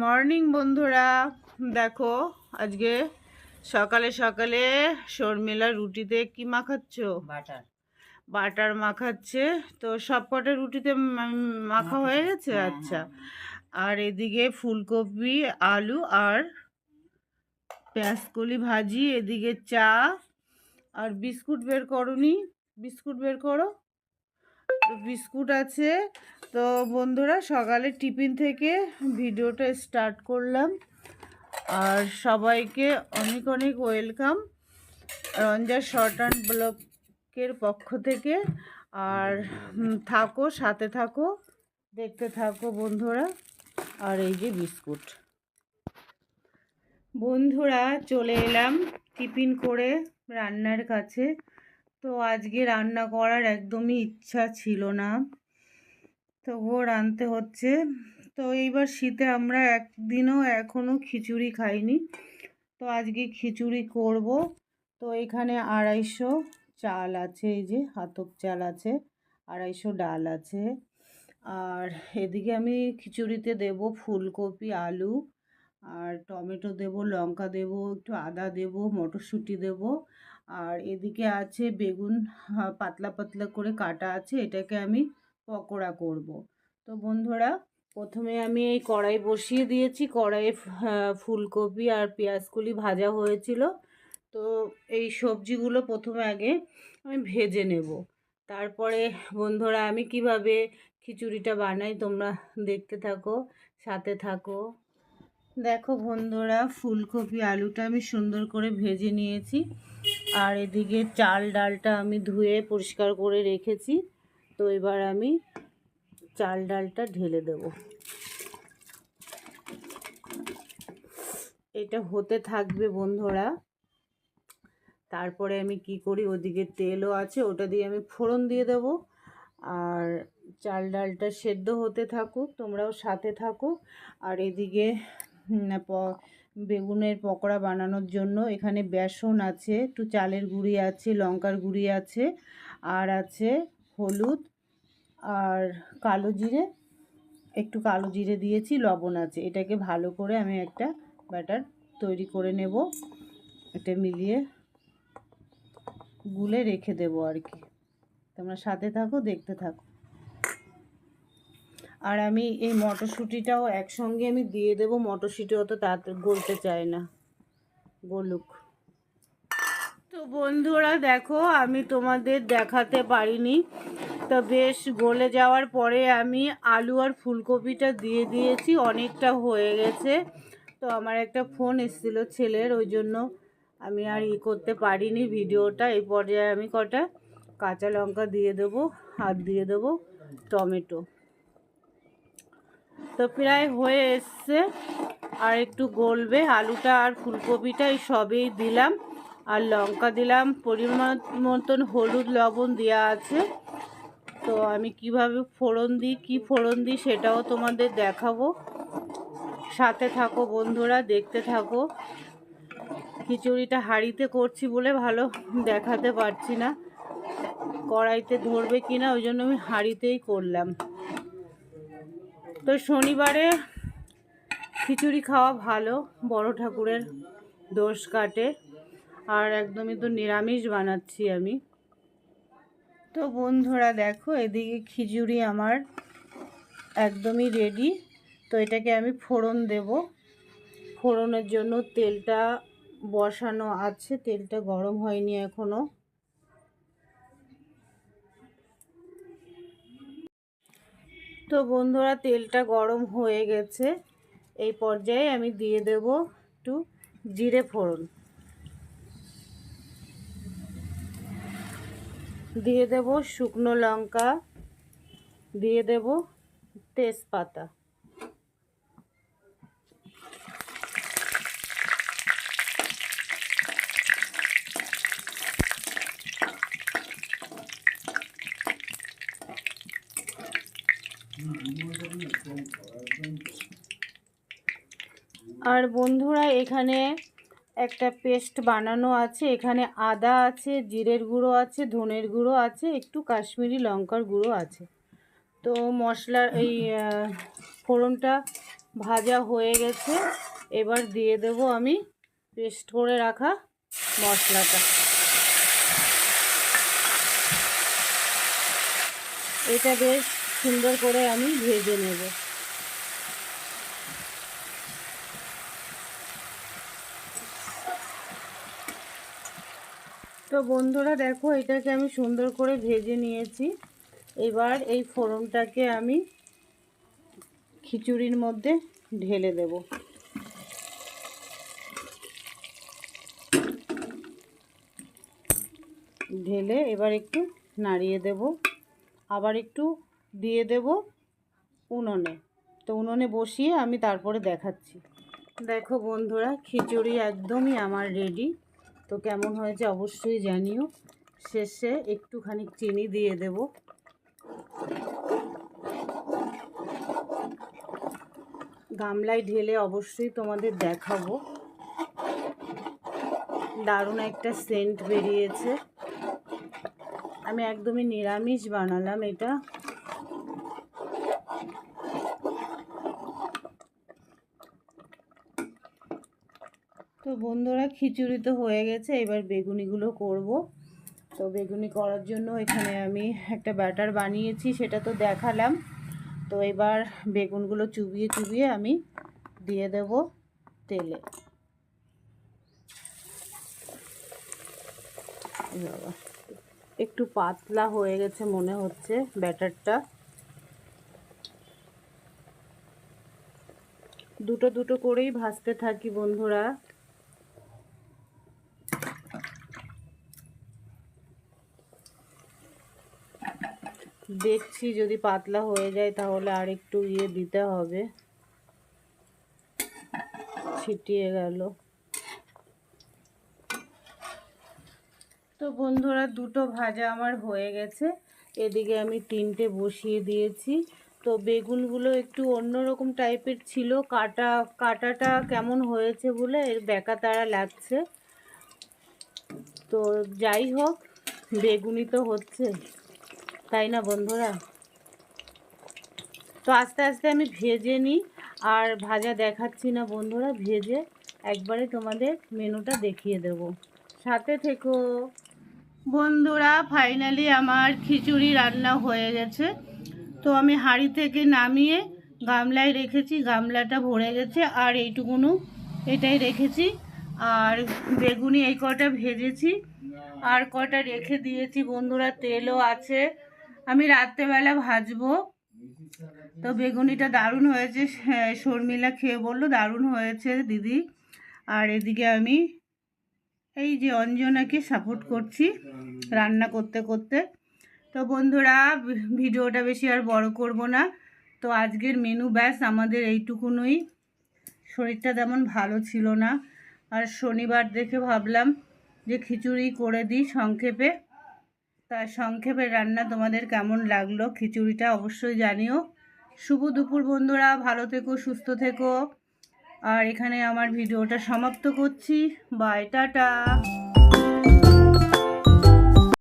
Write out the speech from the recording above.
Morning বন্ধুরা। দেখো আজকে সকালে সকালে শর্মিলা রুটিতে কি মাখাচ্ছ? বাটার। বাটার মাখাচ্ছে। তো সব কটা রুটিতে মাখা হয়ে গেছে? হ্যাঁ, আচ্ছা হ্যাঁ। আর এদিকে ফুলকপি আলু আর পেঁয়াজকলি ভাজি এদিকে চা। আর বিস্কুট বের করনি। বিস্কুট বের করো। বিস্কুট আছে। তো বন্ধুরা, সকালে টিফিন থেকে ভিডিওটা স্টার্ট করলাম। আর সবাইকে অনেক অনেক ওয়েলকাম। রঞ্জা শর্ট অ্যান্ড ব্লকের পক্ষ থেকে। আর থাকো, সাথে থাকো, দেখতে থাকো বন্ধুরা। আর এই যে বিস্কুট। বন্ধুরা, চলে এলাম টিফিন করে রান্নার কাছে। তো আজকে রান্না করার একদমই ইচ্ছা ছিল না। তবুও রাঁধতে হচ্ছে। তো এইবার শীতে আমরা একদিনও এখনও খিচুড়ি খাইনি। তো আজকে খিচুড়ি করব। তো এখানে আড়াইশো চাল আছে, এই যে হাতক চাল আছে, আড়াইশো ডাল আছে। আর এদিকে আমি খিচুড়িতে দেব ফুলকপি, আলু আর টমেটো দেব, লঙ্কা দেব, একটু আদা দেব, মটরশুঁটি দেব। আর এদিকে আছে বেগুন পাতলা পাতলা করে কাটা আছে, এটাকে আমি পকোড়া করব। তো বন্ধুরা, প্রথমে আমি এই কড়াই বসিয়ে দিয়েছি। কড়াইয়ে ফুলকপি আর পেঁয়াজকলি ভাজা হয়েছিল। তো এই সবজিগুলো প্রথমে আগে আমি ভেজে নেব। তারপরে বন্ধুরা, আমি কীভাবে খিচুড়িটা বানাই তোমরা দেখতে থাকো, সাথে থাকো। দেখো বন্ধুরা, ফুলকপি আলুটা আমি সুন্দর করে ভেজে নিয়েছি। আর এদিকে চাল ডালটা আমি ধুয়ে পরিষ্কার করে রেখেছি। তো এবার আমি চাল ডালটা ঢেলে দেব। এটা হতে থাকবে বন্ধুরা। তারপরে আমি কি করি, ওদিকে তেলও আছে, ওটা দিয়ে আমি ফোড়ন দিয়ে দেব। আর চাল ডালটা সেদ্ধ হতে থাকুক, তোমরাও সাথে থাকো। আর এদিকে বেগুনের পকোড়া বানানোর জন্য এখানে বেসন আছে, একটু চালের গুঁড়ি আছে, লঙ্কার গুঁড়ি আছে, আর আছে হলুদ আর কালো জিরে, একটু কালো জিরে দিয়েছি, লবণ আছে। এটাকে ভালো করে আমি একটা ব্যাটার তৈরি করে নেব, এটা মিলিয়ে গুলে রেখে দেবো আর কি। তোমরা সাথে থাকো, দেখতে থাকো। আর আমি এই মটরশুঁটিটাও একসঙ্গে আমি দিয়ে দেবো। মটরশুঁটি অত তাড়াতাড়ি গলতে চায় না। গলুক। তো বন্ধুরা, দেখো, আমি তোমাদের দেখাতে পারিনি। তো বেশ, গলে যাওয়ার পরে আমি আলু আর ফুলকপিটা দিয়ে দিয়েছি। অনেকটা হয়ে গেছে। তো আমার একটা ফোন এসেছিল ছেলের, ওই জন্য আমি আর ই করতে পারিনি ভিডিওটা। এই পর্যায়ে আমি কটা কাঁচা লঙ্কা দিয়ে দেবো আর দিয়ে দেবো, টমেটো। তো প্রায় হয়ে এসছে। আর একটু গলবে, আলুটা আর ফুলকপিটা এই সবেই দিলাম। আর লঙ্কা দিলাম, পরিমাণ মতন হলুদ লবণ দেওয়া আছে। তো আমি কীভাবে ফোড়ন দিই, কি ফোড়ন দিই সেটাও তোমাদের দেখাবো। সাথে থাকো বন্ধুরা, দেখতে থাকো। খিচুড়িটা হাঁড়িতে করছি বলে ভালো দেখাতে পারছি না। কড়াইতে ধরবে কি না ওই জন্য আমি হাঁড়িতেই করলাম। তো শনিবারে খিচুড়ি খাওয়া ভালো, বড় ঠাকুরের দোষ কাটে, আর একদমই তো নিরামিষ বানাচ্ছি আমি। তো বন্ধুরা দেখো, এদিকে খিচুড়ি আমার একদমই রেডি তো এটাকে আমি ফোড়ন দেব। ফোড়নের জন্য তেলটা বসানো আছে, তেলটা গরম হয়নি এখনও তো বন্ধুরা, তেলটা গরম হয়ে গেছে। এই পর্যায়ে আমি দিয়ে দেব একটু জিরে ফোড়ন। দিয়ে দেব শুকনো লঙ্কা। দিয়ে দেব তেজপাতা। আর বন্ধুরা, এখানে একটা পেস্ট বানানো আছে। এখানে আদা আছে, জিরের গুঁড়ো আছে, ধনের গুঁড়ো আছে, একটু কাশ্মীরি লঙ্কার গুঁড়ো আছে। তো মশলার এই ফোড়নটা ভাজা হয়ে গেছে। এবার দিয়ে দেব আমি পেস্ট করে রাখা মশলাটা। এটা বেশ সুন্দর করে আমি ভেজে নেব। তো বন্ধুরা, দেখো, এটাকে আমি সুন্দর করে ভেজে নিয়েছি। এবার এই ফোড়নটাকে আমি খিচুড়ির মধ্যে ঢেলে দেব। ঢেলে এবার একটু নাড়িয়ে দেব। আবার একটু দিয়ে দেব উনুনে। তো উনুনে বসিয়ে আমি তারপরে দেখাচ্ছি। দেখো বন্ধুরা, খিচুড়ি একদমই আমার রেডি তো কেমন হয়েছে অবশ্যই জানিও। শেষে একটুখানি চিনি দিয়ে দেব। গামলায় ঢেলে অবশ্যই তোমাদের দেখাবো। দারুণ একটা সেন্ট বেরিয়েছে। আমি একদমই নিরামিষ বানালাম এটা তো বন্ধুরা খিচুড়ি তো হয়ে গেছে, এবার বেগুনিগুলো করব। তো বেগুনি করার জন্য এখানে আমি একটা ব্যাটার বানিয়েছি, সেটা তো দেখালাম। তো এবার বেগুনগুলো চুবিয়ে চুবিয়ে আমি দিয়ে দেব তেলে। একটু পাতলা হয়ে গেছে মনে হচ্ছে ব্যাটারটা। দুটো দুটো করেই ভাজতে থাকি বন্ধুরা। দেখছি যদি পাতলা হয়ে যায় তাহলে আর একটু ইয়ে দিতে হবে। ছিটিয়ে গেল। তো বন্ধুরা, দুটো ভাজা আমার হয়ে গেছে। এদিকে আমি তিনটে বসিয়ে দিয়েছি। তো বেগুনগুলো একটু অন্যরকম টাইপের ছিল। কাটা, কাটাটা কেমন হয়েছে বলে এর বেকা তারা লাগছে। তো যাই হোক বেগুনি তো হচ্ছে। তাই না বন্ধুরা? তো আস্তে আস্তে আমি ভেজে নিই, আর ভাজা দেখাচ্ছি না বন্ধুরা, ভেজে একবারে তোমাদের মেনুটা দেখিয়ে দেব। সাথে থেকো। বন্ধুরা ফাইনালি আমার খিচুড়ি রান্না হয়ে গেছে। তো আমি হাঁড়ি থেকে নামিয়ে গামলায় রেখেছি, গামলাটা ভরে গেছে, আর এইটুকুনো এটাই রেখেছি। আর বেগুনি এই কটা ভেজেছি, আর কটা রেখে দিয়েছি বন্ধুরা, তেলও আছে। আমি রাত্রেবেলা ভাজবো। তো বেগুনিটা দারুণ হয়েছে। হ্যাঁ, শর্মিলা খেয়ে বলল দারুণ হয়েছে দিদি। আর এদিকে আমি এই যে অঞ্জনাকে সাপোর্ট করছি রান্না করতে করতে। তো বন্ধুরা ভিডিওটা বেশি আর বড় করব না। তো আজকের মেনু ব্যাস আমাদের এইটুকুনই। শরীরটা তেমন ভালো ছিল না। আর শনিবার দেখে ভাবলাম যে খিচুড়ি করে দিই সংক্ষেপে। তার সংক্ষেপে রান্না তোমাদের কেমন লাগল? খিচুড়িটা অবশ্যই জানিও। শুভ দুপুর বন্ধুরা, ভালো থেকো, সুস্থ থেকো। আর এখানে আমার ভিডিওটা সমাপ্ত করছি। Bye, tata.